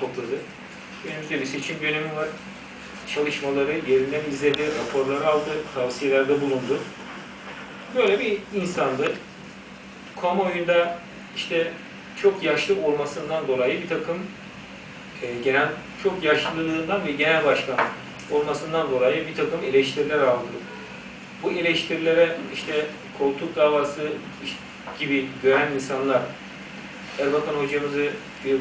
topladı. Önümüzde bir seçim dönemi var. Çalışmaları yerinden izledi, raporları aldı, tavsiyelerde bulundu. Böyle bir insandı. Kamuoyunda işte çok yaşlı olmasından dolayı bir takım e, genel çok yaşlılığından ve genel başkan olmasından dolayı bir takım eleştiriler aldı. Bu eleştirilere işte koltuk davası gibi gören insanlar Erbakan hocamızı bir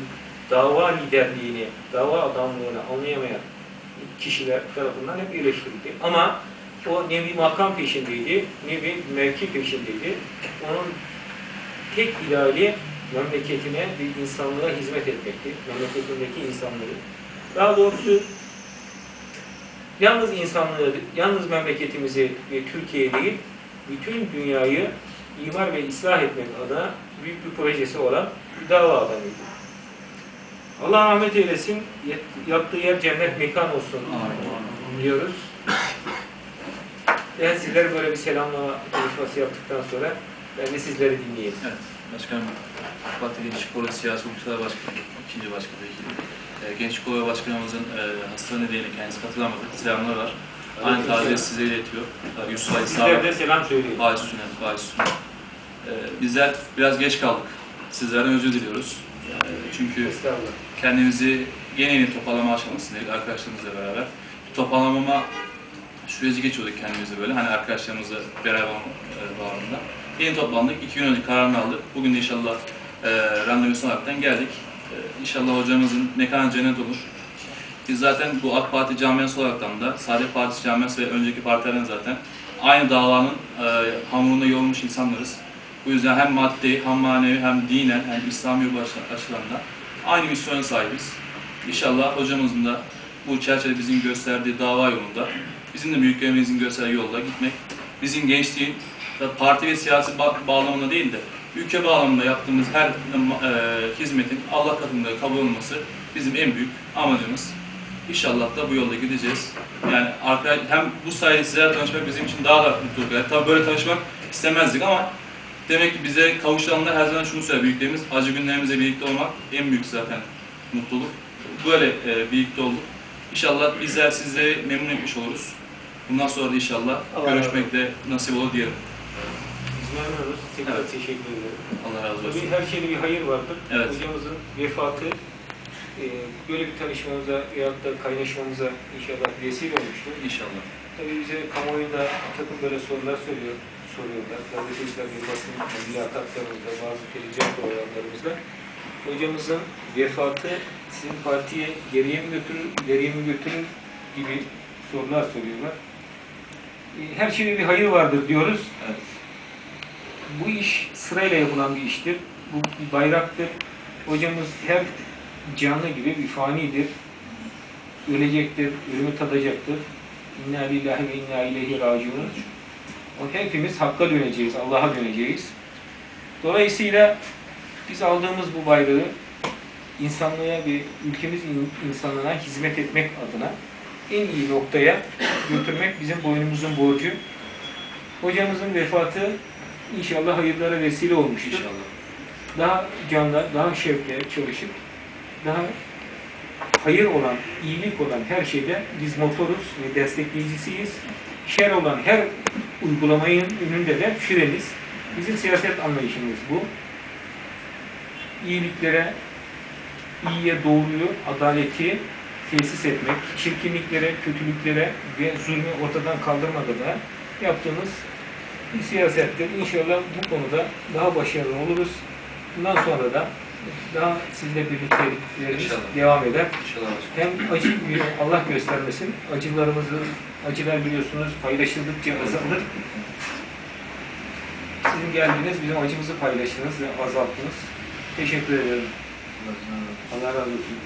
dava liderliğini, dava adamlığını anlayamayan kişiler tarafından hep eleştirildi. Ama o ne bir makam peşindeydi, ne bir mevki peşindeydi. Onun tek ideali memleketine bir insanlığa hizmet etmekti. Memleketindeki insanları. Daha doğrusu yalnız insanlığı, yalnız memleketimizi ve Türkiye değil, bütün dünyayı imar ve ıslah etmek adına büyük bir projesi olan dava adamıydı. Allah rahmet eylesin, yattığı yer cennet mekan olsun diyoruz. Ben sizlere böyle bir selamlama konuşması yaptıktan sonra ben de sizleri dinleyeyim. Evet, Başkanım, Parti Gençlik Kolu Siyasi Hukukçular Başkanı, ikinci başkan vekili. E, Gençlik Kolu Başkanımızın e, hastalığı nedeniyle kendisi katılamadı. Selamlar var. Aynı taziye size iletiyor. E, Yusuf Ali Sizlere Sağlam, de selam söyleyin. Bağış üstüne, bağış üstüne. E, bizler biraz geç kaldık. Sizlerden özür diliyoruz. E, çünkü kendimizi yeni yeni toparlama aşamasındaydık arkadaşlarımızla beraber. Toparlamama süreci geçiyorduk kendimizi böyle hani arkadaşlarımızla beraber e, bağlamında. Yeni toplandık. iki gün önce kararını aldık. Bugün de inşallah e, randevusu olaraktan geldik. E, inşallah hocamızın mekanı cennet olur. Biz zaten bu AK Parti camiası olaraktan da Saadet Partisi camiası ve önceki partilerin zaten aynı davanın e, hamurunda yoğrulmuş insanlarız. Bu yüzden hem maddi, hem manevi, hem dinen, hem İslami açıdan da aynı misyona sahibiz. İnşallah hocamızın da bu çerçevede bizim gösterdiği dava yolunda, bizim de büyüklerimizin gösterdiği yolda gitmek, bizim gençliğin parti ve siyasi ba- bağlamında değil de ülke bağlamında yaptığımız her e, hizmetin Allah katında kabul olması bizim en büyük amacımız. İnşallah da bu yolda gideceğiz. Yani arka, hem bu sayede sizlerle tanışmak bizim için daha da mutluluk. Tabii böyle tanışmak istemezdik ama demek ki bize kavuşturanlar her zaman şunu söylüyor büyüklerimiz. Acı günlerimizle birlikte olmak en büyük zaten mutluluk. Böyle e, birlikte olduk. İnşallah bizler sizleri memnun etmiş oluruz. Bundan sonra da inşallah Allah görüşmek de nasip olur diyelim. Biz memnunuz. Tekrar Evet. teşekkür ederim. Allah razı olsun. Tabii her şeyde bir hayır vardır. Evet. Hocamızın vefatı e, böyle bir tanışmamıza veyahut da kaynaşmamıza inşallah vesile olmuştur. İnşallah. Tabii bize kamuoyunda takım böyle sorular soruyor, soruyorlar. Gazeteciler ve basın mülakatlarımızda, bazı televizyon programlarımızda. Hocamızın vefatı sizin partiye geriye mi götürür, ileriye mi götürür gibi sorular soruyorlar. E, Her şeyde bir hayır vardır diyoruz. Evet. Bu iş sırayla yapılan bir iştir. Bu bir bayraktır. Hocamız her canlı gibi bir fanidir. Ölecektir, ölümü tadacaktır. İnna lillahi ve inna ileyhi raciun. Hepimiz Hakk'a döneceğiz, Allah'a döneceğiz. Dolayısıyla biz aldığımız bu bayrağı insanlığa ve ülkemiz in- insanlığına hizmet etmek adına en iyi noktaya götürmek bizim boynumuzun borcu. Hocamızın vefatı inşallah hayırlara vesile olmuştur. İnşallah. Daha canlı, daha şevkle çalışıp daha hayır olan, iyilik olan her şeyde biz motoruz ve destekleyicisiyiz. Şer olan her uygulamayın önünde de freniz. Bizim siyaset anlayışımız bu. İyiliklere, iyiye doğruyu, adaleti tesis etmek, çirkinliklere, kötülüklere ve zulmü ortadan kaldırmak adına yaptığımız bir siyasettir. İnşallah bu konuda daha başarılı oluruz. Bundan sonra da daha sizle birlikteliklerimiz İnşallah. devam eder. İnşallah. Hem acı Allah göstermesin. Acılarımızı, acılar biliyorsunuz paylaşıldıkça azalır. Sizin geldiğiniz bizim acımızı paylaştınız ve azalttınız. Teşekkür ederim. Allah razı olsun.